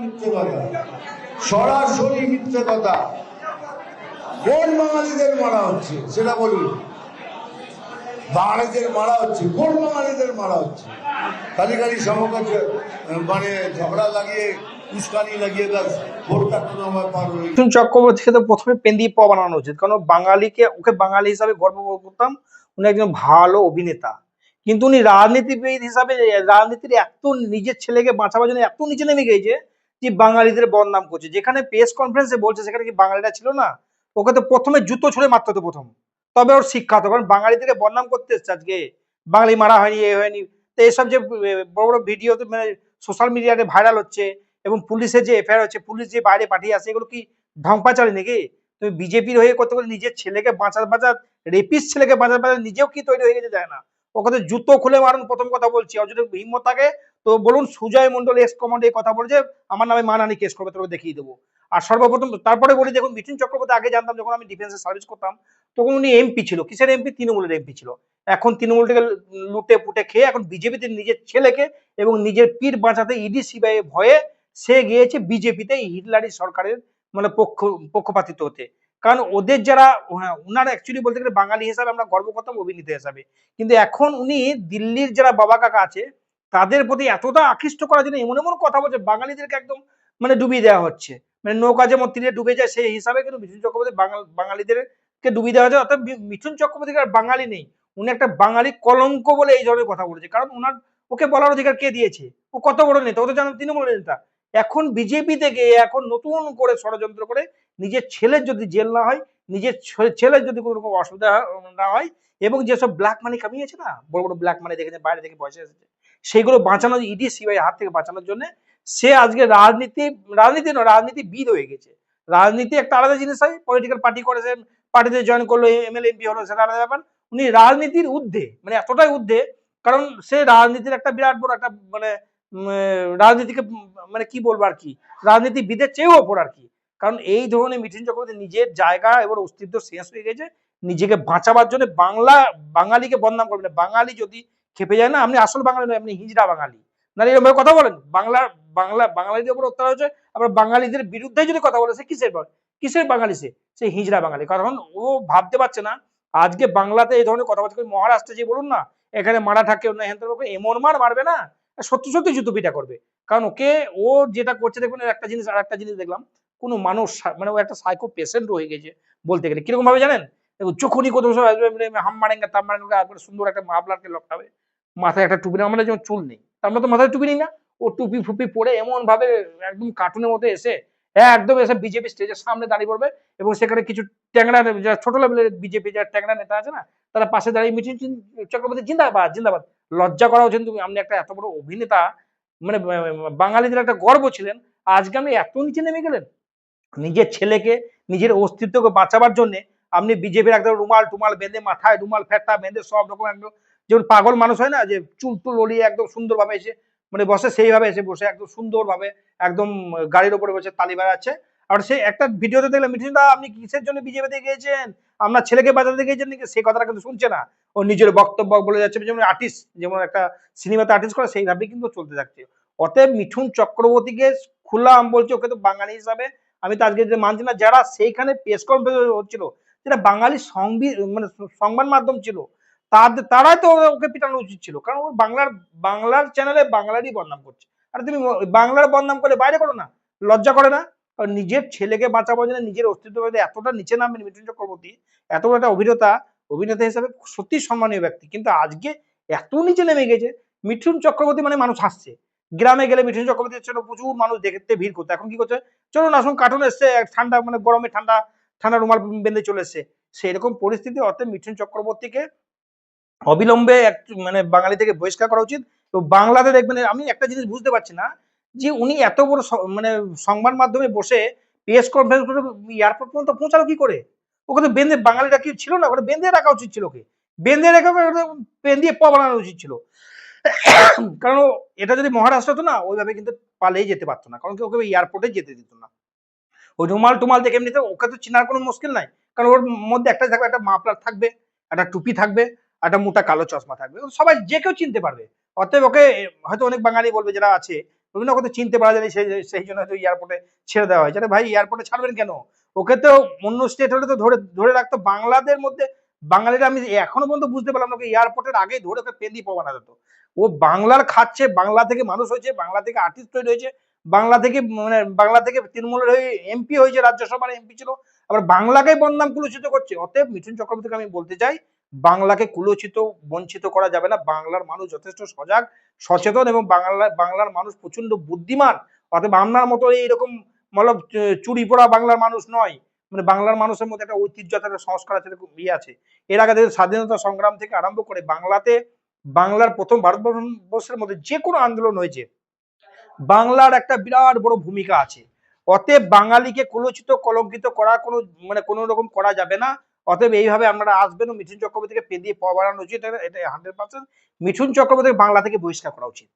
মিথ্যে সরাসরি মিথ্যে কথা কোন বাঙালিদের মারা হচ্ছে, সেটা বাঙালিদের মারা হচ্ছে, কোন বাঙালিদের মারা হচ্ছে? খালি খালি মানে ঝগড়া লাগিয়ে চক্রবর্তীকে তো প্রথমে পেন্দি বানানো উচিত, কারণ বাঙালিকে, ওকে বাঙালি হিসাবে গর্ব করতাম, উনি একজন ভালো অভিনেতা। কিন্তু উনি রাজনীতিবিদ হিসাবে, রাজনীতির এত নিজের ছেলেকে বাঁচাবার জন্য এত নিচে নেমে গেছে যে বাঙালিদের বদনাম করছে। যেখানে প্রেস কনফারেন্সে বলছে, সেখানে কি বাঙালিরা ছিল না? ওকে তো প্রথমে জুতো ছুঁড়ে মারতে হতো প্রথম। তবে ওর শিক্ষা হতো, কারণ বাঙালিদেরকে বদনাম করতে এসছে আজকে। বাঙালি মারা হয়নি, এ হয়নি। তো এইসব যে বড় বড় ভিডিও মানে সোশ্যাল মিডিয়াতে ভাইরাল হচ্ছে, এবং পুলিশের যে এফআইআর হচ্ছে, পুলিশ যে বাইরে পাঠিয়ে আসে, এগুলো কি চালে নাকি? তুমি বিজেপির হয়ে করতে গেলে নিজের ছেলেকে বাঁচার বাঁচার রেপিস ছেলেকে বাঁচার বাঁচার নিজেও কি তৈরি হয়ে গেছে যায় না। ওকে তো জুতো খুলে মারুন, প্রথম কথা বলছি। যদি হিম্মত থাকে তো বলুন সুজয় মন্ডল এক্স কমান্ডে কথা বলছে আমার নামে মানহানি কেস করবে তোকে দেখিয়ে দেবো। আর সর্বপ্রথম তারপরে বলি দেখুন মিঠুন চক্রবর্তী আগে জানতাম যখন আমি ডিফেন্সে সার্ভিস করতাম তখন উনি এমপি ছিল। কিসের এমপি তৃণমূলের এমপি ছিল। এখন তৃণমূল থেকে লুটে পুটে খেয়ে এখন বিজেপিতে নিজের ছেলেকে এবং নিজের পীর বাঁচাতে ইডি সিবিআই ভয়ে সে গিয়েছে বিজেপিতে হিটলারি সরকারের মানে পক্ষ পক্ষপাতিত্ব হতে। কারণ ওদের যারা হ্যাঁ, ওনারা অ্যাকচুয়ালি বলতে গেলে বাঙালি হিসাবে আমরা গর্ব করতাম অভিনেতা হিসাবে। কিন্তু এখন উনি দিল্লির যারা বাবা কাকা আছে তাদের প্রতি এতটা আকৃষ্ট করার জন্য এমন এমন কথা বলছে, বাঙালিদেরকে একদম মানে ডুবিয়ে দেওয়া হচ্ছে। মানে নৌকা যেমন তীরে ডুবে যায়, সেই হিসাবে কিন্তু মিঠুন চক্রবর্তী বাঙাল, বাঙালিদেরকে ডুবিয়ে দেওয়া হচ্ছে। অর্থাৎ মিঠুন চক্রবর্তী আর বাঙালি নেই। উনি একটা বাঙালি কলঙ্ক বলে এই ধরনের কথা বলেছে। কারণ ওনার, ওকে বলার অধিকার কে দিয়েছে? ও কত বড় নেতা, ও তো জানেন তৃণমূল নেতা। এখন বিজেপি থেকে এখন নতুন করে ষড়যন্ত্র করে নিজের ছেলের যদি জেল না হয়, নিজের ছেলের যদি কোনো রকম অসুবিধা না হয়, এবং যেসব ব্ল্যাক মানি কামিয়েছে না, বড় বড় ব্ল্যাক মানি দেখেছে বাইরে থেকে পয়সা এসেছে সেগুলো বাঁচানো ইডি সিবিআই হাত থেকে বাঁচানোর জন্য সে আজকে রাজনীতি রাজনীতি নয়, রাজনীতিবিদ হয়ে গেছে। রাজনীতি একটা আলাদা জিনিস হয় পলিটিক্যাল পার্টি করেছেন পার্টিতে জয়েন করল এমএলএ এমপি হলো, সেটা আলাদা ব্যাপার। উনি রাজনীতির ঊর্ধ্বে মানে এতটাই ঊর্ধ্বে, কারণ সে রাজনীতির একটা বিরাট বড় একটা মানে রাজনীতিকে মানে কি বলব আর কি, রাজনীতিবিদের চেয়েও ওপর আর কি। কারণ এই ধরনের মিঠুন চক্রবর্তী নিজের জায়গা এবং অস্তিত্ব শেষ হয়ে গেছে, নিজেকে বাঁচাবার জন্য বাংলা, বাঙালিকে বদনাম করবে না। বাঙালি যদি খেপে যায় না? আপনি আসল বাঙালি নয়, আপনি হিজড়া বাঙালি। না এরকম কথা বলেন। বাংলা বাংলা, বাঙালিদের উপর অত্যাচার হচ্ছে আবার বাঙালিদের বিরুদ্ধে যদি কথা বলে, সে কিসের কিসের বাঙালি সে? সে হিজড়া বাঙালি। কারণ ও ভাবতে পারছে না, আজকে বাংলাতে এই ধরনের কথাবার্তা করে মহারাষ্ট্রে যে বলুন না, এখানে মারাঠা কেউ না হেন এমন মার মারবে না? সত্যি সত্যি জুতো পিটা করবে। কারণ ওকে, ও যেটা করছে দেখবেন এর একটা জিনিস আর একটা জিনিস দেখলাম। কোনো মানুষ মানে ও একটা সাইকো পেশেন্ট হয়ে গেছে বলতে গেলে। কীরকম ভাবে জানেন? দেখুন যখনই কোথাও সব হাম মারেঙ্গা, তাম মারেঙ্গা সুন্দর একটা মাফলারকে লটকাবে। মাথায় একটা টুপি না আমাদের যেমন চুল নেই। তার মতো মাথায় টুপি নেই না। ও টুপি ফুপি পরে এমন ভাবে একদম কার্টুনের মধ্যে এসে হ্যাঁ একদম এসে বিজেপি স্টেজের সামনে দাঁড়িয়ে পড়বে এবং সেখানে কিছু ট্যাংরা যারা ছোট লেভেলের বিজেপি যারা ট্যাংরা নেতা আছে না, তারা পাশে দাঁড়িয়ে মিঠুন চক্রবর্তী, জিন্দাবাদ জিন্দাবাদ। লজ্জা করা উচিত তুমি, আপনি একটা এত বড় অভিনেতা মানে বাঙালিদের একটা গর্ব ছিলেন, আজকে আপনি এত নিচে নেমে গেলেন। নিজের ছেলেকে, নিজের অস্তিত্বকে বাঁচাবার জন্য আপনি বিজেপির একদম রুমাল টুমাল বেঁধে, মাথায় রুমাল ফেটটা বেঁধে, সব রকম একদম যেমন পাগল মানুষ হয় না, যে চুল টুল ওলিয়ে একদম সুন্দরভাবে এসে মানে বসে সেইভাবে এসে বসে, একদম সুন্দরভাবে, একদম গাড়ির ওপরে বসে তালি বাজাচ্ছে। আর সে একটা ভিডিওতে দেখলাম, মিঠুন দা, আপনি কিসের জন্য বিজেপিতে গিয়েছেন? আপনার ছেলেকে বাঁচাতে গিয়েছেন নাকি? সেই কথাটা কিন্তু শুনছে না। ও নিজের বক্তব্য বলে যাচ্ছে, যেমন আর্টিস্ট যেমন একটা সিনেমাতে আর্টিস্ট করে, সেইভাবেই কিন্তু চলতে থাকছে। অতএব মিঠুন চক্রবর্তীকে খোলা আম বলছে, ওকে তো বাঙালি হিসাবে আমি তো আজকে যে মানছি না, যারা সেইখানে প্রেস কনফারেন্স হচ্ছিল, যেটা বাঙালি সংবি মানে সংবাদ মাধ্যম ছিল তাদের তারাই তো ওকে পিটানো উচিত ছিল। কারণ ও বাংলার বাংলার চ্যানেলে বাংলারই বদনাম করছে। আর তুমি বাংলার বদনাম করে বাইরে করো না, লজ্জা করে না। নিজের ছেলেকে বাঁচাবার জন্য নিজের অস্তিত্ব এতটা নিচে নামবেন মিঠুন চক্রবর্তী এত একটা অভিনেতা অভিনেতা হিসাবে সত্যি সম্মানীয় ব্যক্তি। কিন্তু আজকে এত নিচে নেমে গেছে, মিঠুন চক্রবর্তী মানে মানুষ হাসছে। গ্রামে গেলে মিঠুন চক্রবর্তীর জন্য প্রচুর মানুষ দেখতে ভিড় করতো। এখন কি করছে? চলুন আসুন কার্টুন এসছে ঠান্ডা মানে গরমে ঠান্ডা ঠান্ডা রুমাল বেঁধে চলে এসছে। সেরকম পরিস্থিতি অর্থাৎ মিঠুন চক্রবর্তীকে অবিলম্বে এক মানে বাঙালি থেকে বহিষ্কার করা উচিত। তো বাংলাতে দেখবেন, আমি একটা জিনিস বুঝতে পারছি না, যে উনি এত বড় মানে সংবাদ মাধ্যমে বসে প্রেস কনফারেন্স করে এয়ারপোর্ট পর্যন্ত পৌঁছালো কি করে? ওকে তো বেঁধে বাঙালিটা কি ছিল না? ওটা বেঁধে রাখা উচিত ছিল ওকে। বেঁধে রেখে পেন দিয়ে প বানানো উচিত ছিল। কারণ এটা যদি মহারাষ্ট্র হতো না, ওইভাবে কিন্তু পালিয়ে যেতে পারতো না। কারণ কি, ওকে এয়ারপোর্টে যেতে দিত না। ওই রুমাল টুমাল দেখে এমনিতে ওকে তো চেনার কোনো মুশকিল নাই। কারণ ওর মধ্যে একটা থাকবে, একটা মাফলার থাকবে, একটা টুপি থাকবে। একটা মোটা কালো চশমা থাকবে। সবাই যে কেউ চিনতে পারবে। অতএব ওকে, হয়তো অনেক বাঙালি বলবে যারা আছে রবীন্দ্র কথা চিনতে পারা যায়নি, সেই সেই জন্য হয়তো এয়ারপোর্টে ছেড়ে দেওয়া হয়েছে। আরে ভাই এয়ারপোর্টে ছাড়বেন কেন? ওকে তো অন্য স্টেট হলে তো ধরে ধরে রাখতো। বাংলাদের মধ্যে, বাঙালিরা আমি এখনও পর্যন্ত বুঝতে পারলাম না ওকে এয়ারপোর্টের আগেই ধরে ওকে পেন্দি পবানা দিত। ও বাংলার খাচ্ছে, বাংলা থেকে মানুষ হয়েছে, বাংলা থেকে আর্টিস্ট তৈরি হয়েছে, বাংলা থেকে মানে বাংলা থেকে তৃণমূলের হয়ে এমপি হয়েছে, রাজ্যসভার এমপি ছিল। আবার বাংলাকে বদনাম কুলুচিত করছে। অতএব মিঠুন চক্রবর্তীকে আমি বলতে চাই বাংলাকে কুলচিত, বঞ্চিত করা যাবে না। বাংলার মানুষ যথেষ্ট সজাগ, সচেতন এবং বাংলা বাংলার মানুষ প্রচণ্ড বুদ্ধিমান। অতএব আপনার মতো এইরকম মতলব চুরি পড়া বাংলার মানুষ নয়। মানে বাংলার মানুষের মধ্যে একটা ঐতিহ্য, একটা সংস্কার আছে ইয়ে আছে। এর আগে দেখুন স্বাধীনতা সংগ্রাম থেকে আরম্ভ করে বাংলাতে বাংলার প্রথম ভারতবর্ষের মধ্যে যে কোনো আন্দোলন হয়েছে, বাংলার একটা বিরাট বড় ভূমিকা আছে। অতএব বাঙালিকে কুলচিত, কলঙ্কিত করা কোনো মানে কোনো রকম করা যাবে না। অতএব এইভাবে আপনারা আসবেন মিঠুন চক্রবর্তীকে পেদিয়ে পাওয়া বাড়ানো উচিত। এটা হান্ড্রেড পার্সেন্ট মিঠুন চক্রবর্তীকে বাংলা থেকে বহিষ্কার করা উচিত।